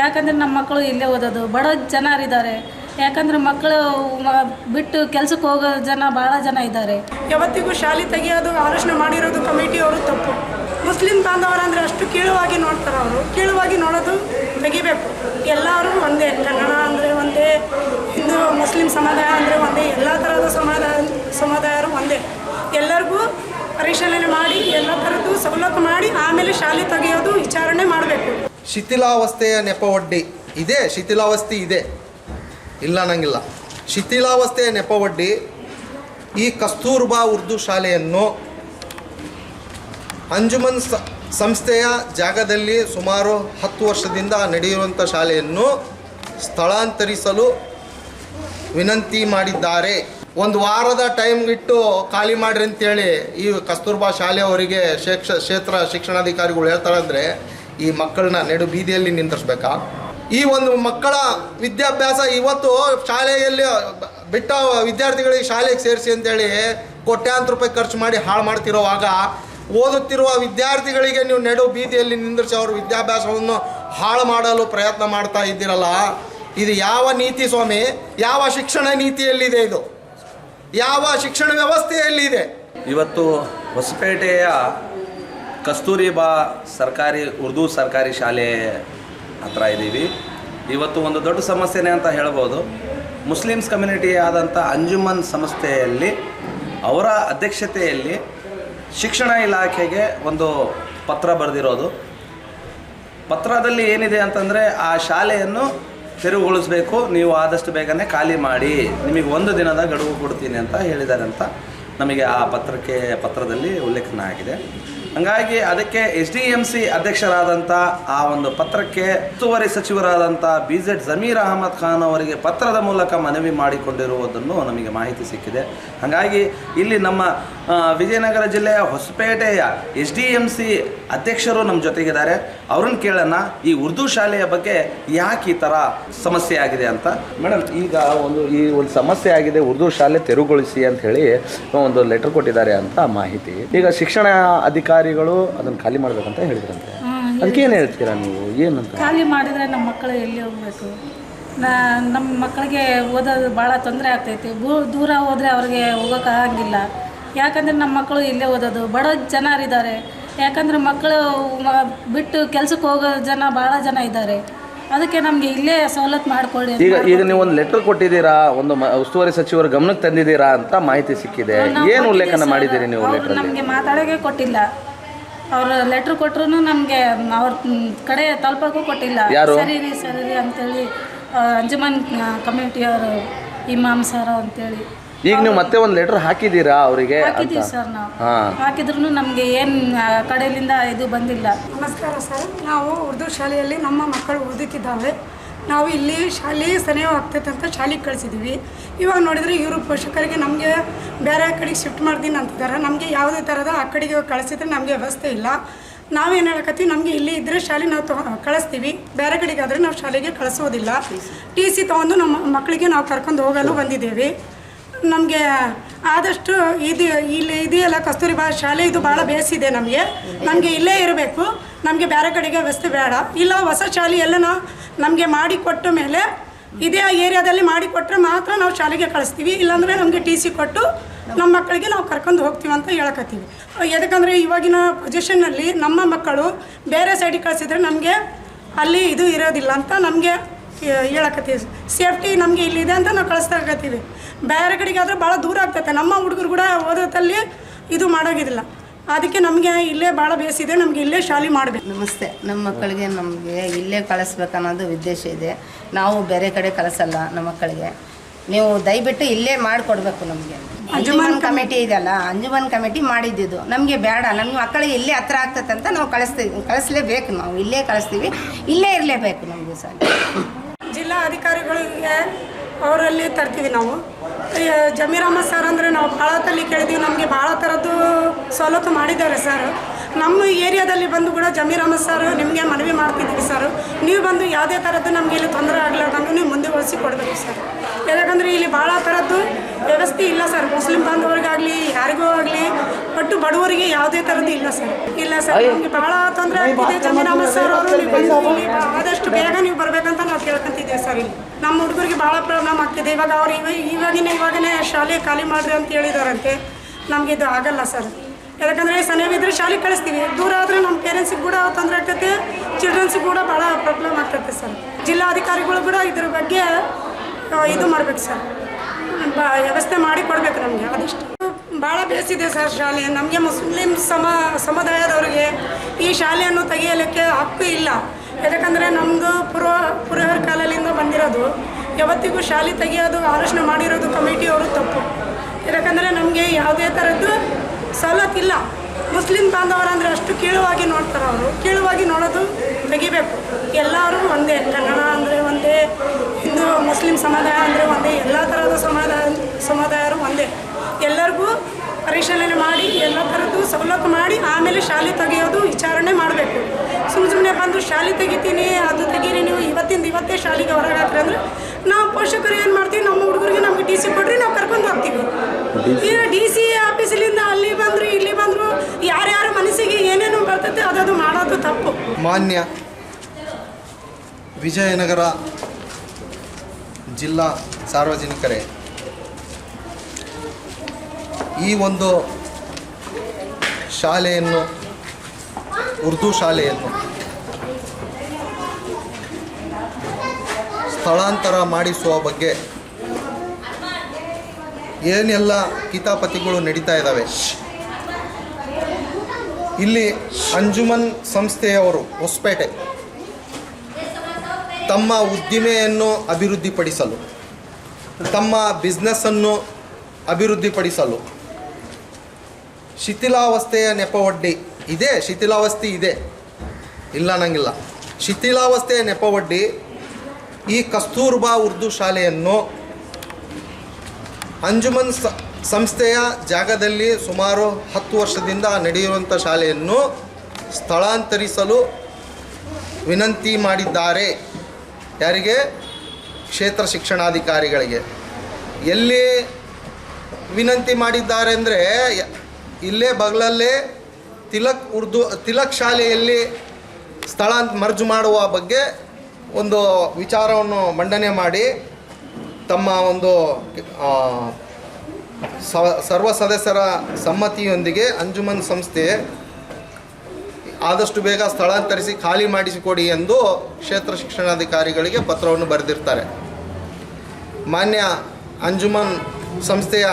ಯಾಕಂದರೆ ನಮ್ಮ ಮಕ್ಕಳು ಇಲ್ಲೇ ಓದೋದು. ಬಡ ಜನರಿದ್ದಾರೆ. ಯಾಕಂದರೆ ಮಕ್ಕಳು ಬಿಟ್ಟು ಕೆಲಸಕ್ಕೆ ಹೋಗೋ ಜನ ಭಾಳ ಜನ ಇದ್ದಾರೆ. ಯಾವತ್ತಿಗೂ ಶಾಲೆ ತೆಗೆಯೋದು, ಆಲೋಚನೆ ಮಾಡಿರೋದು ಕಮಿಟಿಯವರು ತಪ್ಪು. ಮುಸ್ಲಿಂ ಬಾಂಧವರಂದ್ರೆ ಅಷ್ಟು ಕೀಳುವಾಗಿ ನೋಡ್ತಾರೆ ಅವರು. ಕೀಳುವಾಗಿ ನೋಡೋದು ತೆಗಿಬೇಕು. ಎಲ್ಲರೂ ಒಂದೇ, ಕನ್ನಡ ಅಂದರೆ ಒಂದೇ, ಹಿಂದೂ ಮುಸ್ಲಿಂ ಸಮುದಾಯ ಅಂದರೆ ಒಂದೇ, ಎಲ್ಲ ಥರದ ಸಮುದಾಯ, ಸಮುದಾಯರು ಒಂದೇ. ಎಲ್ಲರಿಗೂ ಪರಿಶೀಲನೆ ಮಾಡಿ, ಎಲ್ಲ ಥರದ್ದು ಸವಲತ್ತು ಮಾಡಿ, ಆಮೇಲೆ ಶಾಲೆ ತೆಗೆಯೋದು ವಿಚಾರಣೆ ಮಾಡಬೇಕು. ಶಿಥಿಲಾವಸ್ಥೆಯ ನೆಪವಡ್ಡಿ. ಇದೆ, ಶಿಥಿಲಾವಸ್ಥೆ ಇದೆ. ಇಲ್ಲ ಅನ್ನಂಗಿಲ್ಲ. ಶಿಥಿಲಾವಸ್ಥೆಯ ನೆಪವಡ್ಡಿ ಈ ಕಸ್ತೂರ್ಬಾ ಉರ್ದು ಶಾಲೆಯನ್ನು ಅಂಜುಮನ್ ಸಂಸ್ಥೆಯ ಜಾಗದಲ್ಲಿ ಸುಮಾರು ಹತ್ತು ವರ್ಷದಿಂದ ನಡೆಯುವಂಥ ಶಾಲೆಯನ್ನು ಸ್ಥಳಾಂತರಿಸಲು ವಿನಂತಿ ಮಾಡಿದ್ದಾರೆ. ಒಂದು ವಾರದ ಟೈಮ್ ಇಟ್ಟು ಖಾಲಿ ಮಾಡ್ರಿ ಅಂತೇಳಿ ಈ ಕಸ್ತೂರ್ಬಾ ಶಾಲೆಯವರಿಗೆ ಶೇಕ್ಷ, ಕ್ಷೇತ್ರ ಶಿಕ್ಷಣಾಧಿಕಾರಿಗಳು ಹೇಳ್ತಾರೆ ಅಂದರೆ ಈ ಮಕ್ಕಳನ್ನ ನೆಡು ಬೀದಿಯಲ್ಲಿ ನಿಂದಿರ್ಸ್ಬೇಕಾ? ಈ ಒಂದು ಮಕ್ಕಳ ವಿದ್ಯಾಭ್ಯಾಸ ಇವತ್ತು ಶಾಲೆಯಲ್ಲಿ ಬಿಟ್ಟ ವಿದ್ಯಾರ್ಥಿಗಳಿಗೆ ಶಾಲೆಗೆ ಸೇರಿಸಿ ಅಂತೇಳಿ ಕೋಟ್ಯಾಂತರ ರೂಪಾಯಿ ಖರ್ಚು ಮಾಡಿ ಹಾಳು ಮಾಡ್ತಿರೋವಾಗ ಓದುತ್ತಿರುವ ವಿದ್ಯಾರ್ಥಿಗಳಿಗೆ ನೀವು ನೆಡು ಬೀದಿಯಲ್ಲಿ ನಿಂದಿರಿಸಿ ಅವ್ರ ವಿದ್ಯಾಭ್ಯಾಸವನ್ನು ಹಾಳು ಮಾಡಲು ಪ್ರಯತ್ನ ಮಾಡ್ತಾ ಇದ್ದೀರಲ್ಲ, ಇದು ಯಾವ ನೀತಿ ಸ್ವಾಮಿ? ಯಾವ ಶಿಕ್ಷಣ ನೀತಿಯಲ್ಲಿದೆ ಇದು? ಯಾವ ಶಿಕ್ಷಣ ವ್ಯವಸ್ಥೆಯಲ್ಲಿದೆ? ಇವತ್ತು ಹೊಸಪೇಟೆಯ ಕಸ್ತೂರಿಬಾ ಸರ್ಕಾರಿ, ಉರ್ದು ಸರ್ಕಾರಿ ಶಾಲೆ ಹತ್ರ ಇದ್ದೀವಿ ಇವತ್ತು ಒಂದು ದೊಡ್ಡ ಸಮಸ್ಯೆನೇ ಅಂತ ಹೇಳ್ಬೋದು. ಮುಸ್ಲಿಮ್ಸ್ ಕಮ್ಯುನಿಟಿ ಆದಂಥ ಅಂಜುಮನ್ ಸಂಸ್ಥೆಯಲ್ಲಿ, ಅವರ ಅಧ್ಯಕ್ಷತೆಯಲ್ಲಿ ಶಿಕ್ಷಣ ಇಲಾಖೆಗೆ ಒಂದು ಪತ್ರ ಬರೆದಿರೋದು. ಪತ್ರದಲ್ಲಿ ಏನಿದೆ ಅಂತಂದರೆ ಆ ಶಾಲೆಯನ್ನು ತೆರವುಗೊಳಿಸಬೇಕು, ನೀವು ಆದಷ್ಟು ಬೇಗನೆ ಖಾಲಿ ಮಾಡಿ, ನಿಮಗೆ ಒಂದು ದಿನದ ಗಡುವು ಕೊಡ್ತೀನಿ ಅಂತ ಹೇಳಿದ್ದಾರೆ ಅಂತ ನಮಗೆ ಆ ಪತ್ರಕ್ಕೆ, ಪತ್ರದಲ್ಲಿ ಉಲ್ಲೇಖನ ಆಗಿದೆ. ಹಾಗಾಗಿ ಅದಕ್ಕೆ ಎಚ್ ಡಿ ಎಂ ಸಿ ಅಧ್ಯಕ್ಷರಾದಂಥ ಆ ಒಂದು ಪತ್ರಕ್ಕೆ ಉಸ್ತುವಾರಿ ಸಚಿವರಾದಂಥ ಬಿ ಜೆಡ್ ಜಮೀರ್ ಅಹಮದ್ ಖಾನ್ ಅವರಿಗೆ ಪತ್ರದ ಮೂಲಕ ಮನವಿ ಮಾಡಿಕೊಂಡಿರುವುದನ್ನು ನಮಗೆ ಮಾಹಿತಿ ಸಿಕ್ಕಿದೆ. ಹಾಗಾಗಿ ಇಲ್ಲಿ ನಮ್ಮ ವಿಜಯನಗರ ಜಿಲ್ಲೆಯ ಹೊಸಪೇಟೆಯ ಎಚ್ ಡಿ ಎಂ ಸಿ ಅಧ್ಯಕ್ಷರು ನಮ್ಮ ಜೊತೆಗಿದ್ದಾರೆ. ಅವ್ರನ್ನ ಕೇಳೋಣ, ಈ ಉರ್ದು ಶಾಲೆಯ ಬಗ್ಗೆ ಯಾಕೆ ಈ ಥರ ಸಮಸ್ಯೆ ಆಗಿದೆ ಅಂತ. ಮೇಡಮ್ ಈಗ ಒಂದು, ಈ ಒಂದು ಸಮಸ್ಯೆ ಆಗಿದೆ, ಉರ್ದು ಶಾಲೆ ತೆರವುಗೊಳಿಸಿ ಅಂತ ಹೇಳಿ ಒಂದು ಲೆಟರ್ ಕೊಟ್ಟಿದ್ದಾರೆ ಅಂತ ಮಾಹಿತಿ. ಈಗ ಶಿಕ್ಷಣ ಅಧಿಕಾರಿಗಳು ಅದನ್ನು ಖಾಲಿ ಮಾಡ್ಬೇಕಂತ ಹೇಳಿದ್ರಂತೆ. ಅದಕ್ಕೆ ಏನು ಹೇಳ್ತೀರಾ ನೀವು? ಏನಂತ ಖಾಲಿ ಮಾಡಿದರೆ ನಮ್ಮ ಮಕ್ಕಳು ಎಲ್ಲಿ ಹೋಗಬೇಕು? ನಮ್ಮ ಮಕ್ಕಳಿಗೆ ಓದೋದು ಭಾಳ ತೊಂದರೆ ಆಗ್ತೈತಿ. ಬೂ ದೂರ ಹೋದರೆ ಅವ್ರಿಗೆ ಹೋಗೋಕ್ಕಾಗಂಗಿಲ್ಲ ಯಾಕಂದರೆ ನಮ್ಮ ಮಕ್ಕಳು ಇಲ್ಲೇ ಓದೋದು. ಬಡ ಜನರಿದ್ದಾರೆ. ಯಾಕಂದರೆ ಮಕ್ಕಳು ಬಿಟ್ಟು ಕೆಲ್ಸಕ್ಕೆ ಹೋಗೋ ಜನ ಭಾಳ ಜನ ಇದ್ದಾರೆ. ಅದಕ್ಕೆ ನಮಗೆ ಇಲ್ಲೇ ಸವಲತ್ತು ಮಾಡ್ಕೊಳ್ಳಿ ಈಗ ಈಗ ನೀವು ಒಂದು ಲೆಟರ್ ಕೊಟ್ಟಿದ್ದೀರಾ? ಒಂದು ಉಸ್ತುವಾರಿ ಸಚಿವರ ಗಮನಕ್ಕೆ ತಂದಿದ್ದೀರಾ ಅಂತ ಮಾಹಿತಿ ಸಿಕ್ಕಿದೆ. ಏನು ಉಲ್ಲೇಖನ ಮಾಡಿದ್ದೀರಿ ನೀವು ನಮಗೆ ಮಾತಾಡೋಕೆ ಕೊಟ್ಟಿಲ್ಲ. ಅವ್ರು ಲೆಟ್ರ್ ಕೊಟ್ರು ನಮಗೆ ಅವ್ರ ಕಡೆ ತಲುಪಕ್ಕೂ ಕೊಟ್ಟಿಲ್ಲ. ಯಾರು? ಸರಿ ರೀ ಸರಿ ರೀ ಅಂತೇಳಿ ಆ, ಅಂಜುಮನ್ ಕಮಿಟಿಯವರು ಇಮಾಮ್ ಸರ್ ಅಂತೇಳಿ. ಈಗ ನೀವು ಮತ್ತೆ ಒಂದು ಲೆಟರ್ ಹಾಕಿದ್ದೀರಾ ಅವರಿಗೆ ಅಂತ? ಹಾಕಿದ್ದೀವಿ ಸರ್ ನಾವು. ಹಾಂ. ಹಾಕಿದ್ರು ನಮಗೆ ಏನು ಕಡೆಯಿಂದ ಇದು ಬಂದಿಲ್ಲ. ನಮಸ್ಕಾರ ಸರ್ ನಾವು ಉರ್ದು ಶಾಲೆಯಲ್ಲಿ ನಮ್ಮ ಮಕ್ಕಳು ಓದುತ್ತಿದ್ದಾವೆ ನಾವು ಇಲ್ಲಿ ಶಾಲೆ ಸನೇಹ ಆಗ್ತೈತೆ ಅಂತ ಶಾಲೆಗೆ ಕಳಿಸಿದ್ದೀವಿ ಇವಾಗ ನೋಡಿದರೆ ಇವರು ಪೋಷಕರಿಗೆ ನಮಗೆ ಬೇರೆ ಕಡೆಗೆ ಶಿಫ್ಟ್ ಮಾಡ್ತೀನಿ ಅಂತಿದ್ದಾರೆ. ನಮಗೆ ಯಾವುದೇ ಥರದ ಆ ಕಡೆಗೆ ಕಳಿಸಿದ್ರೆ ನಮಗೆ ವ್ಯವಸ್ಥೆ ಇಲ್ಲ. ನಾವೇನು ಹೇಳಕತ್ತೀವಿ, ನಮಗೆ ಇಲ್ಲಿ ಇದ್ದರೆ ಶಾಲೆ ನಾವು ತಗೊ ಕಳಿಸ್ತೀವಿ. ಬೇರೆ ಕಡೆಗಾದರೆ ನಾವು ಶಾಲೆಗೆ ಕಳಿಸೋದಿಲ್ಲ. ಟಿ ಸಿ ತೊಗೊಂಡು ನಮ್ಮ ಮಕ್ಕಳಿಗೆ ನಾವು ಕರ್ಕೊಂಡು ಹೋಗಲು ಬಂದಿದ್ದೇವೆ. ನಮಗೆ ಆದಷ್ಟು ಇದು ಇಲ್ಲಿ ಇದೆಯಲ್ಲ ಕಸ್ತೂರಿಬಾ ಶಾಲೆ ಇದು ಭಾಳ ಬೇಸಿದೆ ನಮಗೆ. ನಮಗೆ ಇಲ್ಲೇ ಇರಬೇಕು. ನಮಗೆ ಬೇರೆ ಕಡೆಗೆ ವ್ಯವಸ್ಥೆ ಬೇಡ. ಇಲ್ಲ, ಹೊಸ ಶಾಲೆ ನಾವು ನಮಗೆ ಮಾಡಿಕೊಟ್ಟ ಮೇಲೆ ಇದೇ ಏರಿಯಾದಲ್ಲಿ ಮಾಡಿಕೊಟ್ರೆ ಮಾತ್ರ ನಾವು ಶಾಲೆಗೆ ಕಳಿಸ್ತೀವಿ. ಇಲ್ಲಾಂದರೆ ನಮಗೆ ಟಿ ಸಿ ಕೊಟ್ಟು ನಮ್ಮ ಮಕ್ಕಳಿಗೆ ನಾವು ಕರ್ಕೊಂಡು ಹೋಗ್ತೀವಿ ಅಂತ ಹೇಳಕತ್ತೀವಿ. ಯಾಕಂದರೆ ಇವಾಗಿನ ಪೊಸಿಷನ್ನಲ್ಲಿ ನಮ್ಮ ಮಕ್ಕಳು ಬೇರೆ ಸೈಡಿಗೆ ಕಳಿಸಿದ್ರೆ ನಮಗೆ ಅಲ್ಲಿ ಇದು ಇರೋದಿಲ್ಲ ಅಂತ ನಮಗೆ ಹೇಳಕತ್ತೀವಿ. ಸೇಫ್ಟಿ ನಮಗೆ ಇಲ್ಲಿದೆ ಅಂತ ನಾವು ಕಳಿಸ್ತಾ ಇರಕತ್ತೀವಿ ಬೇರೆ ಕಡೆಗೆ ಆದರೆ ಭಾಳ ದೂರ ಆಗ್ತೈತೆ. ನಮ್ಮ ಹುಡುಗರು ಕೂಡ ಓದೋದಲ್ಲಿ ಇದು ಮಾಡೋಗಿದಿಲ್ಲ. ಅದಕ್ಕೆ ನಮಗೆ ಇಲ್ಲೇ ಭಾಳ ಬೇಸಿದೆ. ನಮಗೆ ಇಲ್ಲೇ ಶಾಲೆ ಮಾಡಬೇಕು. ನಮಸ್ತೆ. ನಮ್ಮ ಮಕ್ಕಳಿಗೆ ನಮಗೆ ಇಲ್ಲೇ ಕಳಿಸ್ಬೇಕನ್ನೋದು ಉದ್ದೇಶ ಇದೆ. ನಾವು ಬೇರೆ ಕಡೆ ಕಳಿಸಲ್ಲ ನಮ್ಮ ಮಕ್ಕಳಿಗೆ. ನೀವು ದಯವಿಟ್ಟು ಇಲ್ಲೇ ಮಾಡಿಕೊಡ್ಬೇಕು ನಮಗೆ. ಅಂಜುಮನ್ ಕಮಿಟಿ ಇದೆಯಲ್ಲ ಅಂಜುಮನ್ ಕಮಿಟಿ ಮಾಡಿದ್ದಿದ್ದು. ನಮಗೆ ಬೇಡ. ನಮಗೆ ಮಕ್ಕಳಿಗೆ ಇಲ್ಲೇ ಹತ್ರ ಆಗ್ತದೆ ಅಂತ ನಾವು ಕಳಿಸ್ತೀವಿ. ಕಳಿಸ್ಲೇಬೇಕು. ನಾವು ಇಲ್ಲೇ ಕಳಿಸ್ತೀವಿ. ಇಲ್ಲೇ ಇರಲೇಬೇಕು ನಮಗೆ ಸರ್. ಜಿಲ್ಲಾ ಅಧಿಕಾರಿಗಳಿಗೆ ಅವರಲ್ಲಿ ತರ್ತೀವಿ ನಾವು. ಜಮೀರಮ್ಮ ಸರ್ ಅಂದರೆ ನಾವು ಭಾಳ ತಲ್ಲಿ ಕೇಳಿದ್ವಿ ನಮಗೆ ಭಾಳ ಥರದ್ದು ಸವಲತ್ತು ಮಾಡಿದ್ದಾರೆ ಸರ್. ನಮ್ಮ ಏರಿಯಾದಲ್ಲಿ ಬಂದು ಕೂಡ ಜಮೀರಾಮ ಅಹಮದ್ ಸರ್ ನಿಮಗೆ ಮನವಿ ಮಾಡ್ತಿದ್ದೀವಿ ಸರ್. ನೀವು ಬಂದು ಯಾವುದೇ ಥರದ್ದು ನಮಗೆ ಇಲ್ಲಿ ತೊಂದರೆ ಆಗಲಾರ್ದಂಗೆ ನೀವು ಮುಂದುವರಿಸಿ ಕೊಡಬೇಕು ಸರ್. ಯಾಕಂದರೆ ಇಲ್ಲಿ ಭಾಳ ಥರದ್ದು ವ್ಯವಸ್ಥೆ ಇಲ್ಲ ಸರ್. ಮುಸ್ಲಿಂ ಬಾಂಧವರಿಗಾಗಲಿ ಯಾರಿಗೂ ಆಗಲಿ ಒಟ್ಟು ಬಡವರಿಗೆ ಯಾವುದೇ ಥರದ್ದು ಇಲ್ಲ ಸರ್. ಇಲ್ಲ ಸರ್ ನಮಗೆ ಭಾಳ ತೊಂದರೆ ಆಗ್ತಿದೆ. ಚಂದ್ರಾಮ ಸರ್ ಅವರು ನೀವು ಆದಷ್ಟು ಬೇಗ ನೀವು ಬರಬೇಕು ನಾವು ಹೇಳ್ಕೊಂತಿದ್ದೀವಿ ಸರ್ ಇಲ್ಲಿ. ನಮ್ಮ ಹುಡುಗರಿಗೆ ಭಾಳ ಪ್ರಾಬ್ಲಮ್ ಆಗ್ತಿದೆ. ಇವಾಗ ಅವ್ರು ಇವಾಗ ಇವಾಗಿನ ಇವಾಗನೇ ಶಾಲೆ ಖಾಲಿ ಮಾಡ್ರಿ ಅಂತ ಹೇಳಿದಾರಂತೆ. ನಮ್ಗೆ ಇದು ಆಗಲ್ಲ ಸರ್. ಯಾಕಂದರೆ ಸನಿವಿದ್ರೆ ಶಾಲೆ ಕಳಿಸ್ತೀವಿ. ದೂರ ಆದರೆ ನಮ್ಮ ಪೇರೆಂಟ್ಸಿಗೆ ಕೂಡ ತೊಂದರೆ ಆಗ್ತೈತೆ. ಚಿಲ್ಡ್ರನ್ಸ್ ಕೂಡ ಭಾಳ ಪ್ರಾಬ್ಲಮ್ ಆಗ್ತೈತೆ ಸರ್. ಜಿಲ್ಲಾಧಿಕಾರಿಗಳು ಕೂಡ ಇದ್ರ ಬಗ್ಗೆ ಇದು ಮಾಡ್ಬೇಕು ಸರ್. ಬ ವ್ಯವಸ್ಥೆ ಮಾಡಿ ಕೊಡಬೇಕು ನಮಗೆ ಆದಷ್ಟು ಭಾಳ ಬೇಸಿದೆ ಸರ್ ಶಾಲೆ. ನಮಗೆ ಮುಸ್ಲಿಂ ಸಮ ಸಮುದಾಯದವರಿಗೆ ಈ ಶಾಲೆಯನ್ನು ತೆಗೆಯಲಿಕ್ಕೆ ಹಕ್ಕು ಇಲ್ಲ. ಯಾಕಂದರೆ ನಮ್ಮದು ಪೂರ್ವ ಪುರಹರ ಕಾಲದಿಂದ ಬಂದಿರೋದು. ಯಾವತ್ತಿಗೂ ಶಾಲೆ ತೆಗೆಯೋದು, ಆಲೋಚನೆ ಮಾಡಿರೋದು ಕಮಿಟಿಯವರು ತಪ್ಪು. ಯಾಕಂದರೆ ನಮಗೆ ಯಾವುದೇ ಥರದ್ದು ಸವಲತ್ತಿಲ್ಲ ಮುಸ್ಲಿಂ ಬಾಂಧವರಂದರೆ ಅಷ್ಟು ಕೀಳುವಾಗಿ ನೋಡ್ತಾರೆ ಅವರು ಕೀಳುವಾಗಿ ನೋಡೋದು ತೆಗಿಬೇಕು. ಎಲ್ಲರೂ ಒಂದೇ. ಕನ್ನಡ ಮುಸ್ಲಿಂ ಸಮುದಾಯ ಅಂದರೆ ಒಂದೇ ಎಲ್ಲ ಥರದ ಸಮುದಾಯ ಸಮುದಾಯರು ಒಂದೇ. ಎಲ್ಲರಿಗೂ ಪರಿಶೀಲನೆ ಮಾಡಿ ಎಲ್ಲ ಥರದ್ದು ಸವಲತ್ತು ಮಾಡಿ ಆಮೇಲೆ ಶಾಲೆ ತೆಗೆಯೋದು ವಿಚಾರಣೆ ಮಾಡಬೇಕು. ಸುಮ್ಮನೆ ಸುಮ್ಮನೆ ಬಂದು ಶಾಲೆ ತೆಗಿತೀನಿ ಅದು ತೆಗೀರಿ ನೀವು ಇವತ್ತಿಂದ ಇವತ್ತೇ ಶಾಲೆಗೆ ಹೊರಗೆ ಹಾಕ್ರಿ ಅಂದರೆ ನಾವು ಪೋಷಕರು ಏನು ಮಾಡ್ತೀವಿ ನಮ್ಮ ಹುಡುಗರಿಗೆ ನಮಗೆ ಡಿ ಸಿ ಕೊಡ್ರಿ ನಾವು ಕರ್ಕೊಂಡು ಹೋಗ್ತೀವಿ. ಈಗ ಡಿ ಸಿ ಆಫೀಸಲ್ಲಿಂದ ಅಲ್ಲಿ ಬಂದರು ಇಲ್ಲಿ ಬಂದರು ಯಾರ್ಯಾರ ಮನಸ್ಸಿಗೆ ಏನೇನು ಬರ್ತೈತೆ ಅದದು ಮಾಡೋದು ತಪ್ಪು. ಮಾನ್ಯ ವಿಜಯನಗರ ಜಿಲ್ಲಾ ಸಾರ್ವಜನಿಕರೇ, ಈ ಒಂದು ಶಾಲೆಯನ್ನು, ಉರ್ದು ಶಾಲೆಯನ್ನು ಸ್ಥಳಾಂತರ ಮಾಡಿಸುವ ಬಗ್ಗೆ ಏನೆಲ್ಲ ಕಿತಾಪತಿಗಳು ನಡೀತಾ ಇದ್ದಾವೆ? ಇಲ್ಲಿ ಅಂಜುಮನ್ ಸಂಸ್ಥೆಯವರು ಹೊಸಪೇಟೆ ತಮ್ಮ ಉದ್ದಿಮೆಯನ್ನು ಅಭಿವೃದ್ಧಿಪಡಿಸಲು, ತಮ್ಮ ಬಿಸ್ನೆಸ್ಸನ್ನು ಅಭಿವೃದ್ಧಿಪಡಿಸಲು. ಶಿಥಿಲಾವಸ್ಥೆಯ ನೆಪವಡ್ಡಿ ಇದೆ, ಶಿಥಿಲಾವಸ್ಥೆ ಇದೆ. ಇಲ್ಲ ಅನ್ನಂಗಿಲ್ಲ. ಶಿಥಿಲಾವಸ್ಥೆಯ ನೆಪವಡ್ಡಿ ಈ ಕಸ್ತೂರ್ಬಾ ಉರ್ದು ಶಾಲೆಯನ್ನು ಅಂಜುಮನ್ ಸಂಸ್ಥೆಯ ಜಾಗದಲ್ಲಿ ಸುಮಾರು ಹತ್ತು ವರ್ಷದಿಂದ ನಡೆಯುವಂಥ ಶಾಲೆಯನ್ನು ಸ್ಥಳಾಂತರಿಸಲು ವಿನಂತಿ ಮಾಡಿದ್ದಾರೆ. ಯಾರಿಗೆ? ಕ್ಷೇತ್ರ ಶಿಕ್ಷಣಾಧಿಕಾರಿಗಳಿಗೆ. ಎಲ್ಲಿ ವಿನಂತಿ ಮಾಡಿದ್ದಾರೆ ಅಂದರೆ, ಇಲ್ಲೇ ಬಗಲಲ್ಲೇ ತಿಲಕ್ ಉರ್ದು, ತಿಲಕ್ ಶಾಲೆಯಲ್ಲಿ ಸ್ಥಳ ಮರ್ಜು ಮಾಡುವ ಬಗ್ಗೆ ಒಂದು ವಿಚಾರವನ್ನು ಮಂಡನೆ ಮಾಡಿ, ತಮ್ಮ ಒಂದು ಸರ್ವ ಸದಸ್ಯರ ಸಮ್ಮತಿಯೊಂದಿಗೆ ಅಂಜುಮನ್ ಸಂಸ್ಥೆ ಆದಷ್ಟು ಬೇಗ ಸ್ಥಳಾಂತರಿಸಿ ಖಾಲಿ ಮಾಡಿಸಿಕೊಡಿ ಎಂದು ಕ್ಷೇತ್ರ ಶಿಕ್ಷಣಾಧಿಕಾರಿಗಳಿಗೆ ಪತ್ರವನ್ನು ಬರೆದಿರ್ತಾರೆ. ಮಾನ್ಯ ಅಂಜುಮನ್ ಸಂಸ್ಥೆಯ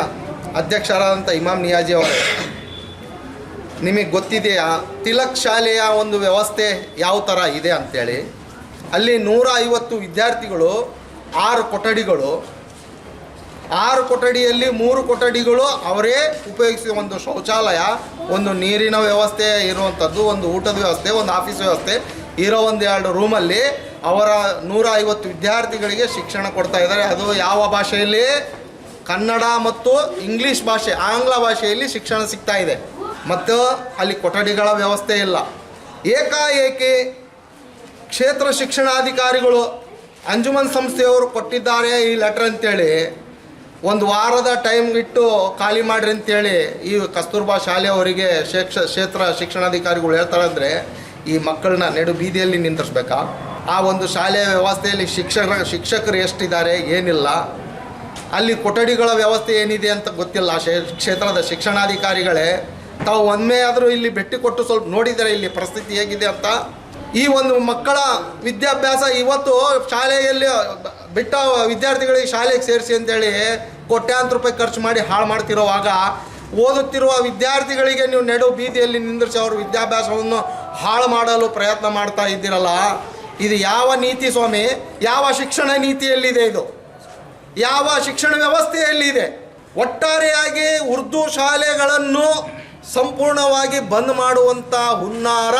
ಅಧ್ಯಕ್ಷರಾದಂಥ ಇಮಾಮ್ ನಿಯಾಜಿ ಅವರು, ನಿಮಗೆ ಗೊತ್ತಿದೆಯಾ? ತಿಲಕ್ ಶಾಲೆಯ ಒಂದು ವ್ಯವಸ್ಥೆ ಯಾವ ಥರ ಇದೆ ಅಂಥೇಳಿ ಅಲ್ಲಿ ನೂರ ಐವತ್ತು ವಿದ್ಯಾರ್ಥಿಗಳು, ಆರು ಕೊಠಡಿಗಳು ಆರು ಕೊಠಡಿಯಲ್ಲಿ ಮೂರು ಕೊಠಡಿಗಳು ಅವರೇ ಉಪಯೋಗಿಸುವ ಒಂದು ಶೌಚಾಲಯ, ಒಂದು ನೀರಿನ ವ್ಯವಸ್ಥೆ ಇರುವಂಥದ್ದು ಒಂದು ಊಟದ ವ್ಯವಸ್ಥೆ, ಒಂದು ಆಫೀಸ್ ವ್ಯವಸ್ಥೆ. ಇರೋ ಒಂದು ಎರಡು ರೂಮಲ್ಲಿ ಅವರ ನೂರ ಐವತ್ತು ವಿದ್ಯಾರ್ಥಿಗಳಿಗೆ ಶಿಕ್ಷಣ ಕೊಡ್ತಾ ಇದ್ದಾರೆ. ಅದು ಯಾವ ಭಾಷೆಯಲ್ಲಿ? ಕನ್ನಡ ಮತ್ತು ಇಂಗ್ಲೀಷ್ ಭಾಷೆ, ಆಂಗ್ಲ ಭಾಷೆಯಲ್ಲಿ ಶಿಕ್ಷಣ ಸಿಗ್ತಾ ಇದೆ. ಮತ್ತು ಅಲ್ಲಿ ಕೊಠಡಿಗಳ ವ್ಯವಸ್ಥೆ ಇಲ್ಲ. ಏಕಾಏಕಿ ಕ್ಷೇತ್ರ ಶಿಕ್ಷಣಾಧಿಕಾರಿಗಳು ಅಂಜುಮನ್ ಸಂಸ್ಥೆಯವರು ಕೊಟ್ಟಿದ್ದಾರೆ ಈ ಲೆಟರ್ ಅಂತೇಳಿ. ಒಂದು ವಾರದ ಟೈಮ್ ಇಟ್ಟು ಖಾಲಿ ಮಾಡ್ರಿ ಅಂತೇಳಿ ಈ ಕಸ್ತೂರ್ಬಾ ಶಾಲೆಯವರಿಗೆ ಶಿಕ್ಷ, ಕ್ಷೇತ್ರ ಶಿಕ್ಷಣಾಧಿಕಾರಿಗಳು ಹೇಳ್ತಾರೆ ಅಂದರೆ ಈ ಮಕ್ಕಳನ್ನ ನೆಡು ಬೀದಿಯಲ್ಲಿ ನಿಂದಿರ್ಸ್ಬೇಕಾ? ಆ ಒಂದು ಶಾಲೆಯ ವ್ಯವಸ್ಥೆಯಲ್ಲಿ ಶಿಕ್ಷಕ ಶಿಕ್ಷಕರು ಎಷ್ಟಿದ್ದಾರೆ, ಏನಿಲ್ಲ. ಅಲ್ಲಿ ಕೊಠಡಿಗಳ ವ್ಯವಸ್ಥೆ ಏನಿದೆ ಅಂತ ಗೊತ್ತಿಲ್ಲ. ಕ್ಷೇತ್ರದ ಶಿಕ್ಷಣಾಧಿಕಾರಿಗಳೇ, ತಾವು ಒಮ್ಮೆ ಆದರೂ ಇಲ್ಲಿ ಭೇಟಿ ಕೊಟ್ಟು ಸ್ವಲ್ಪ ನೋಡಿದರೆ ಇಲ್ಲಿ ಪರಿಸ್ಥಿತಿ ಹೇಗಿದೆ ಅಂತ. ಈ ಒಂದು ಮಕ್ಕಳ ವಿದ್ಯಾಭ್ಯಾಸ ಇವತ್ತು ಶಾಲೆಯಲ್ಲಿ ಬಿಟ್ಟ ವಿದ್ಯಾರ್ಥಿಗಳಿಗೆ ಶಾಲೆಗೆ ಸೇರಿಸಿ ಅಂತೇಳಿ ಕೋಟ್ಯಾಂತರ ರೂಪಾಯಿ ಖರ್ಚು ಮಾಡಿ ಹಾಳು ಮಾಡ್ತಿರೋವಾಗ ಓದುತ್ತಿರುವ ವಿದ್ಯಾರ್ಥಿಗಳಿಗೆ ನೀವು ನೆಡು ಬೀದಿಯಲ್ಲಿ ನಿಂದಿರಿಸಿ ಅವರು ವಿದ್ಯಾಭ್ಯಾಸವನ್ನು ಹಾಳು ಮಾಡಲು ಪ್ರಯತ್ನ ಮಾಡ್ತಾ ಇದ್ದೀರಲ್ಲ, ಇದು ಯಾವ ನೀತಿ ಸ್ವಾಮಿ? ಯಾವ ಶಿಕ್ಷಣ ನೀತಿಯಲ್ಲಿದೆ ಇದು? ಯಾವ ಶಿಕ್ಷಣ ವ್ಯವಸ್ಥೆಯಲ್ಲಿದೆ? ಒಟ್ಟಾರೆಯಾಗಿ ಉರ್ದು ಶಾಲೆಗಳನ್ನು ಸಂಪೂರ್ಣವಾಗಿ ಬಂದ್ ಮಾಡುವಂಥ ಹುನ್ನಾರ